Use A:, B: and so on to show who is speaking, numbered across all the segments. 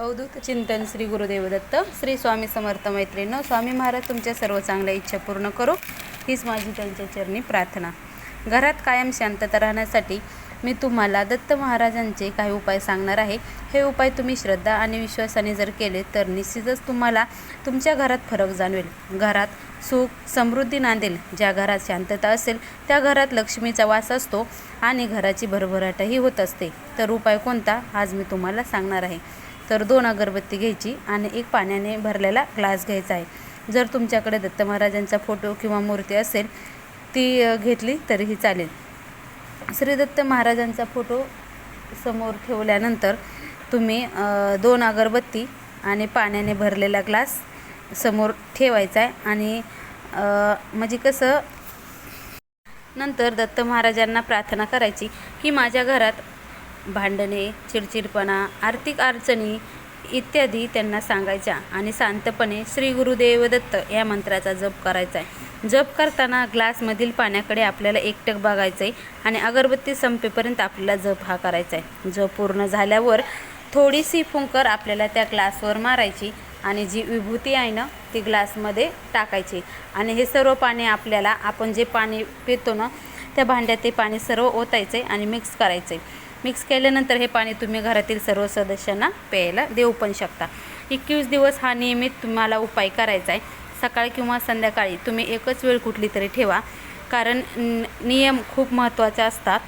A: अवधूत चिंतन श्री गुरुदेव दत्त श्री स्वामी समर्थ मैत्रिणं स्वामी महाराज तुमच्या सर्व चांगल्या इच्छा पूर्ण करो. हीच माझी त्यांच्या चरणी प्रार्थना. घरात कायम शांतता राहण्यासाठी मी तुम्हाला दत्त महाराजांचे काही उपाय सांगणार आहे. हे उपाय तुम्ही श्रद्धा आणि विश्वासाने जर केले तर निश्चितच तुम्हाला तुमच्या घरात फरक जाणवेल. घरात सुख समृद्धी नांदेल. ज्या घरात शांतता असेल त्या घरात लक्ष्मीचा वास असतो आणि घराची भरभराटही होत असते. तर उपाय कोणता? आज मी तुम्हाला सांगणार आहे. तर दोन अगरबत्ती घ्यायची आणि एक पाण्याने भरलेला ग्लास घ्यायचा आहे. जर तुमच्याकडे दत्त महाराजांचा फोटो किंवा मूर्ती असेल ती घेतली तरीही चालेल. श्री दत्त महाराजांचा फोटो समोर ठेवल्यानंतर तुम्ही दोन अगरबत्ती आणि पाण्याने भरलेला ग्लास समोर ठेवायचा आहे आणि म्हणजे कसं नंतर दत्त महाराजांना प्रार्थना करायची की माझ्या घरात भांडणे चिडचिडपणा आर्थिक अडचणी इत्यादी त्यांना सांगायच्या आणि शांतपणे श्री गुरुदेव दत्त या मंत्राचा जप करायचा आहे जप करताना ग्लासमधील पाण्याकडे आपल्याला एकटक बघायचं आहे आणि अगरबत्ती संपेपर्यंत आपल्याला जप हा करायचा आहे जप पूर्ण झाल्यावर थोडीशी फुंकर आपल्याला त्या ग्लासवर मारायची आणि जी विभूती आहे ना ती ग्लासमध्ये टाकायची. आणि हे सर्व पाणी आपल्याला आपण जे पाणी पितो ना त्या भांड्यात ते पाणी सर्व ओतायचं आहे आणि मिक्स करायचं आहे मिक्स केल्यानंतर हे पाणी तुम्ही घरातील सर्व सदस्यांना प्यायला देऊ पण शकता. एकवीस दिवस हा नियमित तुम्हाला उपाय करायचा आहे. सकाळी किंवा संध्याकाळी तुम्ही एकच वेळ कुठली तरी ठेवा. कारण नियम खूप महत्त्वाचे असतात.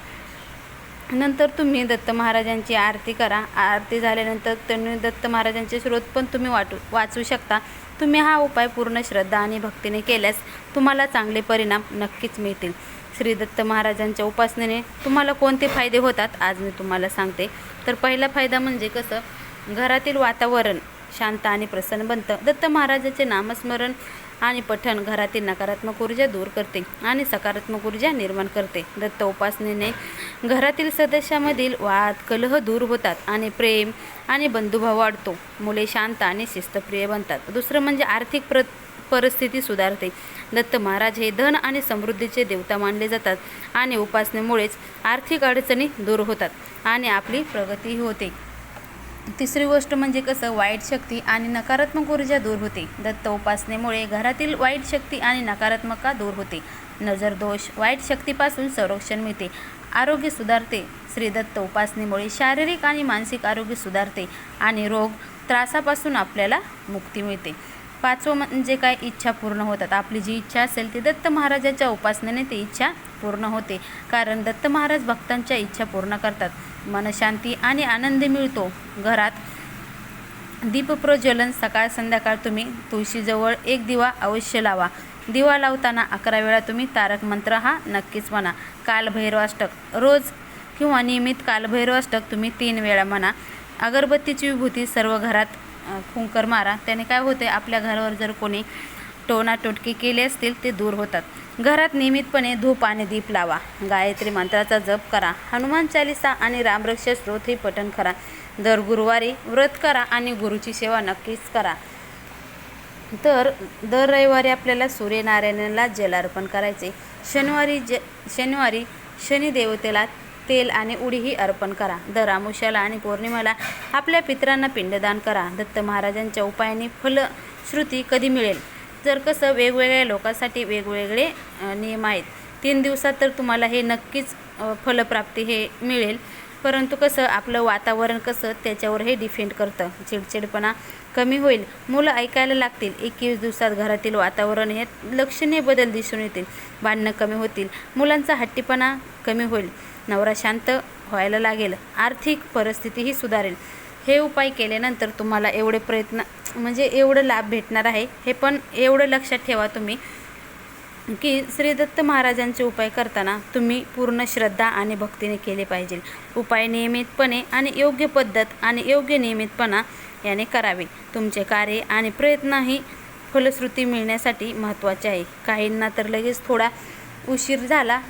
A: नंतर तुम्ही दत्त महाराजांची आरती करा. आरती झाल्यानंतर त्यांनी दत्त महाराजांचे स्रोत पण तुम्ही वाटू वाचू शकता. तुम्ही हा उपाय पूर्ण श्रद्धा आणि भक्तीने केल्यास तुम्हाला चांगले परिणाम नक्कीच मिळतील. श्री दत्त महाराजांच्या उपासनेने तुम्हाला कोणते फायदे होतात आज मी तुम्हाला सांगते. तर पहिला फायदा म्हणजे कसं घरातील वातावरण शांत आणि प्रसन्न बनतं. दत्त महाराजाचे नामस्मरण आणि पठण घरातील नकारात्मक ऊर्जा दूर करते आणि सकारात्मक ऊर्जा निर्माण करते. दत्त उपासनेने घरातील सदस्यामधील वाद कलह दूर होतात आणि प्रेम आणि बंधुभाव वाढतो. मुले शांत आणि शिस्तप्रिय बनतात. दुसरं म्हणजे आर्थिक प्र परिस्थिती सुधारते. दत्त महाराज हे धन आणि समृद्धीचे देवता मानले जातात आणि उपासनेमुळेच आर्थिक अडचणी दूर होतात आणि आपली प्रगतीही होते. तिसरी गोष्ट म्हणजे कसं वाईट शक्ती आणि नकारात्मक ऊर्जा दूर होते. दत्त उपासनेमुळे घरातील वाईट शक्ती आणि नकारात्मकता दूर होते. नजर दोष वाईट शक्तीपासून संरक्षण मिळते. आरोग्य सुधारते. श्री दत्त उपासनेमुळे शारीरिक आणि मानसिक आरोग्य सुधारते आणि रोग त्रासापासून आपल्याला मुक्ती मिळते. पाचवं म्हणजे काय? इच्छा पूर्ण होतात. आपली जी इच्छा असेल ती दत्त महाराजाच्या उपासनेने ती इच्छा पूर्ण होते. कारण दत्त महाराज भक्तांच्या इच्छा पूर्ण करतात. मनशांती आणि आनंद मिळतो. घरात दीपप्रज्वलन सकाळ संध्याकाळ तुम्ही तुळशीजवळ एक दिवा अवश्य लावा. दिवा लावताना अकरा वेळा तुम्ही तारक मंत्र हा नक्कीच म्हणा. कालभैरवाष्टक. रोज किंवा नियमित कालभैरवाष्टक तुम्ही तीन वेळा म्हणा. अगरबत्तीची विभूती सर्व घरात फुंकर मारा. त्याने काय होते आपल्या घरावर जर कोणी टोना केले असतील ते दूर होतात. घरात नियमितपणे धूप आणि दीप लावा. गायत्री मंत्राचा जप करा. हनुमान चालिसा आणि रामरक्ष स्तोत्रही पठण करा. दर गुरुवारी व्रत करा आणि गुरुची सेवा नक्कीच करा. तर दर रविवारी आपल्याला सूर्यनारायणाला जलार्पण करायचे. शनिवारी ज शनिवारी शनिदेवतेला तेल आणि उडीही अर्पण करा. दर अमुष्याला आणि पौर्णिमेला आपल्या पितरांना पिंडदान करा. दत्त महाराजांच्या उपायाने फलश्रुती कधी मिळेल? जर कसं वेगवेगळ्या लोकांसाठी वेगवेगळे नियम आहेत तीन दिवसात तर तुम्हाला हे नक्कीच फलप्राप्ती हे मिळेल. परंतु कसं आपलं वातावरण कसं त्याच्यावर हे डिफेंड करतं. चिडचिडपणा कमी होईल. मुलं ऐकायला लागतील. एकवीस दिवसात घरातील वातावरण हे लक्षणीय बदल दिसून येतील. भांडणं कमी होतील. मुलांचा हट्टीपणा कमी होईल. नवरा शांत व्हायला लागेल. आर्थिक परिस्थितीही सुधारेल. हे उपाय केल्यानंतर तुम्हाला एवढे प्रयत्न म्हणजे एवढं लाभ भेटणार आहे. हे पण एवढं लक्षात ठेवा तुम्ही की श्री दत्त महाराजांचे उपाय करताना तुम्ही पूर्ण श्रद्धा आणि भक्तीने केले पाहिजे. उपाय नियमितपणे आणि योग्य पद्धत आणि योग्य नियमितपणा याने करावे. तुमचे कार्य आणि प्रयत्नही फलश्रुती मिळण्यासाठी महत्त्वाचे आहे. काहींना तर लगेच थोडा उशीर झाला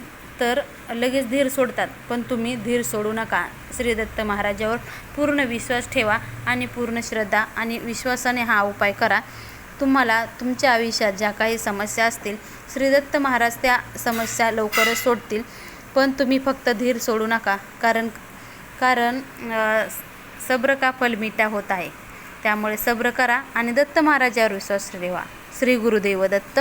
A: तर लगेच धीर सोडतात. पण तुम्ही धीर सोडू नका. श्री दत्त महाराजावर पूर्ण विश्वास ठेवा आणि पूर्ण श्रद्धा आणि विश्वासाने हा उपाय करा. तुम्हाला तुमच्या आयुष्यात ज्या काही समस्या असतील श्रीदत्त महाराज त्या समस्या लवकरच सोडतील. पण तुम्ही फक्त धीर सोडू नका. कारण कारण सब्र का फल मिठा होत आहे. त्यामुळे सब्र करा आणि दत्त महाराजावर विश्वास ठेवा. श्री गुरुदेव दत्त.